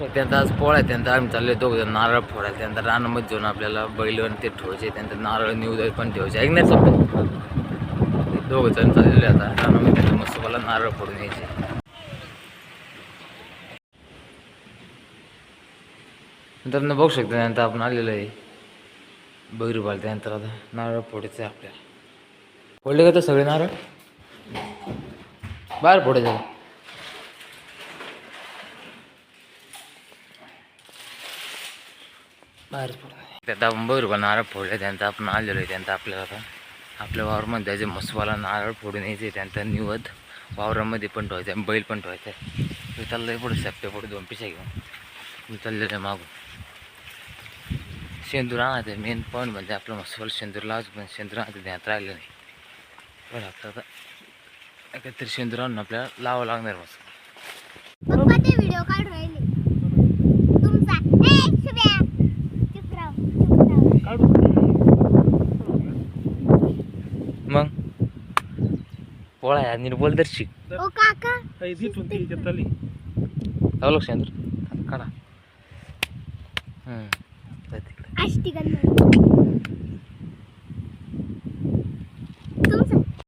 हो, त्यांचा आज पोळा आहे त्यांचा आम्ही चाललो दोघ जण नारळ फोडायला. त्यांचा रानामध्ये जाऊन आपल्याला बैलवर ते ठेवायचे त्यानंतर नारळ निवड पण ठेवायचे. ऐकण्याचं सोबत दोघं जण चाललेले आता रानामध्ये मस्त मला नारळ फोडून यायचे नंतर बघू शकतो त्यानंतर आपण आलेलो आहे बैरुबाल त्यानंतर आता नारळ फोडायचं आहे आपल्याला. फोडले का तर सगळे नारळ? बाहेर फोडायचं. बाहेर त्यात आपण बैरुबाल नारळ फोडले त्यानंतर आपण आलेलो आहे त्यानंतर आपल्याला आता आपल्या वावरामध्ये जायचे मसवाला नारळ फोडून यायचे त्यानंतर निवद. वावरामध्ये पण ठेवायचं आहे बैल पण ठेवायचं आहे. मी चाललंय पुढे सप्ते पुढे दोन पिशा घेऊन. मी चाललेलं आहे मागून. शेंदूर आणायचं मेन पॉईंट म्हणजे आपलं मसाला शेंदूर लावायचं पण शेंदूर आणायचं ध्यानात राहिलं नाही. पण आपलं आता काहीतरी शेंदूर आणून आपल्याला लावावं लागणार मस्त व्हिडिओ काढ राहिले. मग? पोळा आहे नीट बोल तर शिक. ओ काका.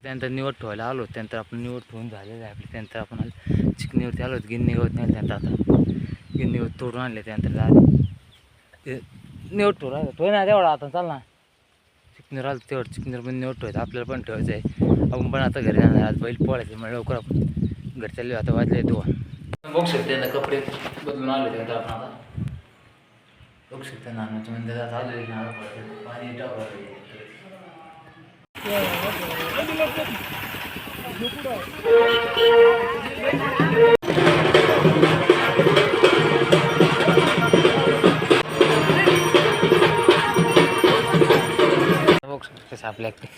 त्यानंतर निवड ठेवायला आलो. त्यानंतर आपण निवड ठेवून झालेलं आहे. आपली त्यानंतर आपण आलो चिकणीवरती आलो गिन्नी गवत नाही त्यानंतर आता. गिन्नी गवत तोडून आणले त्यानंतर ते निवड ठेवून राहिलं. ठेव ना तेवढा आता. चाल ना. चिकनीवर आलं तेवढं. चिकनीवर पण निवड ठेवायचं आपल्याला पण ठेवायचं आहे. आपण पण आता घरी जाणार आज बैल पोळायचे म्हणजे लवकर आपण घरी चाललो आता वाजले तो बघू शकते ना कपडे बदलून आले त्यानंतर आपण आता. बघू शकते ना म्हणजे आता आले पाणी टाकावं शकते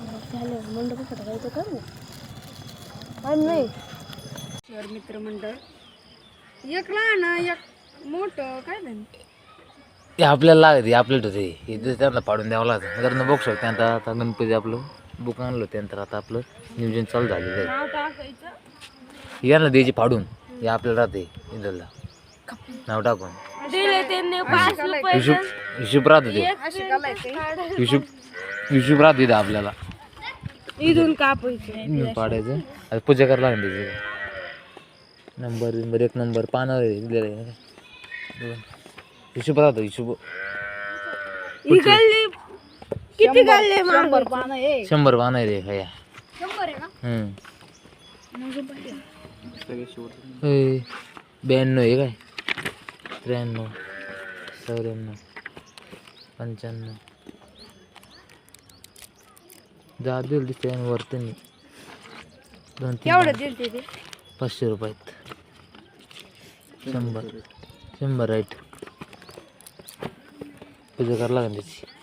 कसं आपल्या झालं मंडप फटाकायचं कर आणि शहर मित्रमंडळ. एक लहान एक मोठं काय झालं? ते आपल्याला लागते आपल्याला होते हे तर त्यांना पाडून द्यावं लागतं. तर बघू शकते आता आता गणपती आपलं बुक आणलं त्यानंतर आता आपलं नियोजन चालू झालेलं आहे. नाव टाकायचं यांना द्यायची फाडून हे आपल्याला राहते इंदलला. नाव टाकून. दिले त्यांनी पाच रुपये. हिशोब हिशोब राहत होते असे घालायचे हिशोब हिशोब राहत होते आपल्याला. इथून कापायचे. पाडायचं आता पूजा करायला लागेल त्याची. नंबर नंबर एक नंबर पानावर आहे दिलेलं आहे. दोन. हिशोब राहतो हिशोब. ही गल्ली किती गल्ले शंभर पान आहे. शंभर पान आहे रे हया शंभर आहे ना हम्म. ए, ब्याण्णव आहे काय? त्र्याण्णव चौऱ्याण्णव पंच्याण्णव. जा दिल दिसते वरती दोन तीन केवढं दिलते ते. पाचशे रुपयात. शंभर. शंभर राईट पूजा करावं लागेल त्याची.